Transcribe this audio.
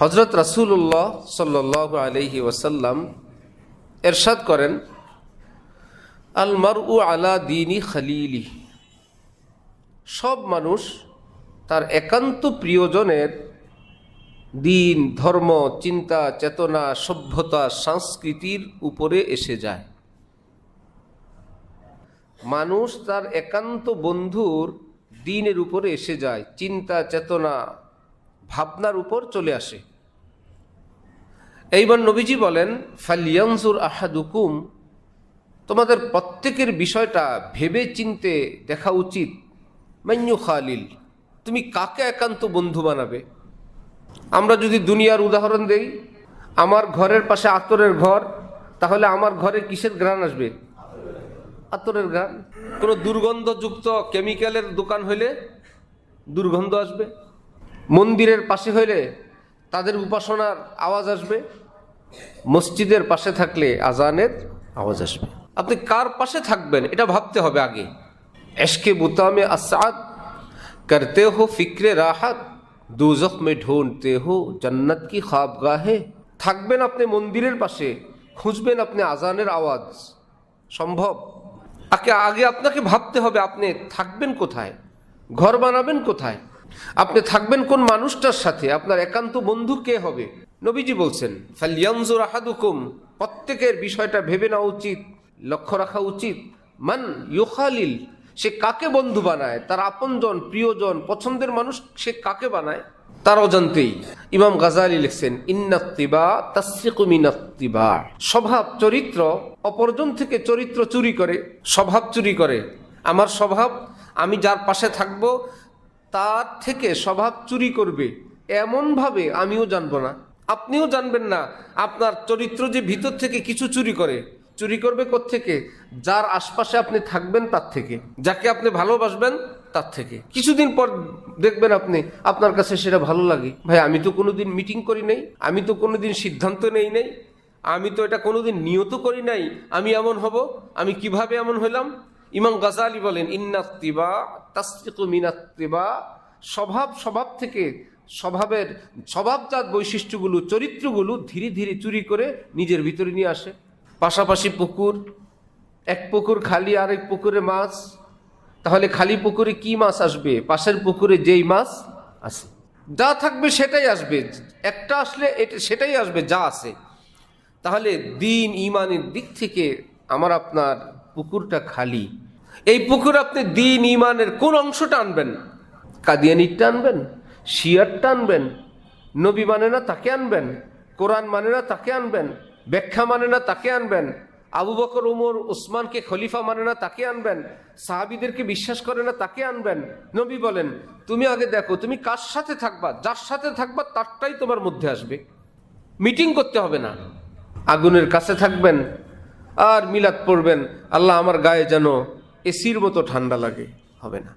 হজরত রাসুল্লাহ সাল্লাহ আলহি ওয়াসাল্লাম এরশাদ করেন, আল মার উ আলা দিনী খালিলি। সব মানুষ তার একান্ত প্রিয়জনের দিন, ধর্ম, চিন্তা, চেতনা, সভ্যতা, সংস্কৃতির উপরে এসে যায়। মানুষ তার একান্ত বন্ধুর দিনের উপরে এসে যায়, চিন্তা, চেতনা, ভাবনার উপর চলে আসে। এইবার নবীজি বলেন, ফালিয়ানজুর আহাদুকুম। তোমাদের প্রত্যেকের বিষয়টা ভেবে চিনতে দেখা উচিত। মান্যু খালিল, তুমি কাকে একান্ত বন্ধু বানাবে? আমরা যদি দুনিয়ার উদাহরণ দেই, আমার ঘরের পাশে আতরের ঘর, তাহলে আমার ঘরে কিসের গ্রান আসবে? আতরের গ্রান কোনো দুর্গন্ধযুক্ত কেমিক্যালের দোকান হইলে দুর্গন্ধ আসবে? মন্দিরের পাশে হইলে তাদের উপাসনার আওয়াজ আসবে? মসজিদের পাশে থাকলে আজানের আওয়াজ আসবে। আপনি কার পাশে থাকবেন এটা ভাবতে হবে আগে। এশকে বুতামে আসাদ, করতে হো ফিক্রে রাহাত, দুজখ মে ঢুঁড়তে হো জন্নত কি খাব গাহে থাকবেন আপনি মন্দিরের পাশে, খুঁজবেন আপনি আজানের আওয়াজ। সম্ভব? আগে আগে আপনাকে ভাবতে হবে আপনি থাকবেন কোথায়? ঘর বানাবেন কোথায়? আপনি থাকবেন কোন মানুষটার সাথে? আপনার একান্ত বন্ধু কে হবে? নবীজি বলছেন ফালিয়ানজুর আহাদুকুম, প্রত্যেকের বিষয়টা ভেবে নেওয়া উচিত, লক্ষ্য রাখা উচিত। মান ইউখালিল, সে কাকে বন্ধু বানায়? তার আপনজন, প্রিয়জন, পছন্দের মানুষ সে কাকে বানায়? তার অজান্তেই ইমাম গাজালি লিখছেন ইন্নাত্তিবা তাসিকুমিনাত্তিবা স্বভাব, চরিত্র, অপরজন থেকে চরিত্র চুরি করে, স্বভাব চুরি করে। আমার স্বভাব, আমি যার পাশে থাকব, তার থেকে স্বভাব চুরি করবে, এমনভাবে আমিও জানব না। আপনিও জানবেন না আপনার চরিত্র যে ভিতর থেকে কিছু চুরি করে। চুরি করবে থেকে যার আশপাশে আপনি থাকবেন তার থেকে। যাকে আপনি ভালোবাসবেন তার থেকে। কিছুদিন পর দেখবেন আপনি, আপনার কাছে সেটা ভালো লাগে। ভাই, আমি তো কোনোদিন মিটিং করি নাই, আমি তো কোনোদিন সিদ্ধান্ত নেই নাই, আমি তো এটা কোনোদিন নিয়ত করি নাই, আমি এমন হব, আমি কীভাবে এমন হইলাম? ইমাম গাজালি বলেন, ইন্নাত্তিবা তাস্তিকু মিনাত্তিবা স্বভাব স্বভাব থেকে স্বভাবের স্বভাবজাত বৈশিষ্ট্যগুলো, চরিত্রগুলো ধীরে ধীরে চুরি করে নিজের ভিতরে নিয়ে আসে। পাশাপাশি পুকুর, এক পুকুর খালি আর এক পুকুরে মাছ। তাহলে খালি পুকুরে কি মাছ আসবে? পাশের পুকুরে যেই মাছ আছে। যা থাকবে সেটাই আসবে। একটা আসলে এটা সেটাই আসবে, যা আছে। তাহলে দিন ইমানের দিক থেকে আমার আপনার পুকুরটা খালি। এই পুকুর আপনি দিন ইমানের কোন অংশটা আনবেন কাদিয়ানিরটা আনবেন শিয়ারটা আনবেন নবী মানে না তাকে আনবেন, কোরআন মানে না তাকে আনবেন, ব্যাখ্যা মানে না তাকে আনবেন, আবু বকর, উমর ওসমানকে খলিফা মানে না তাকে আনবেন, সাহাবিদেরকে বিশ্বাস করে না তাকে আনবেন। নবী বলেন, তুমি আগে দেখো, তুমি কার সাথে থাকবা? যার সাথে থাকবা, তারটাই তোমার মধ্যে আসবে। মিটিং করতে হবে না। আগুনের কাছে থাকবেন, আর মিলাদ পড়বেন। আল্লাহ আমার গায়ে যেন এসির মতো ঠান্ডা লাগে। হবে না।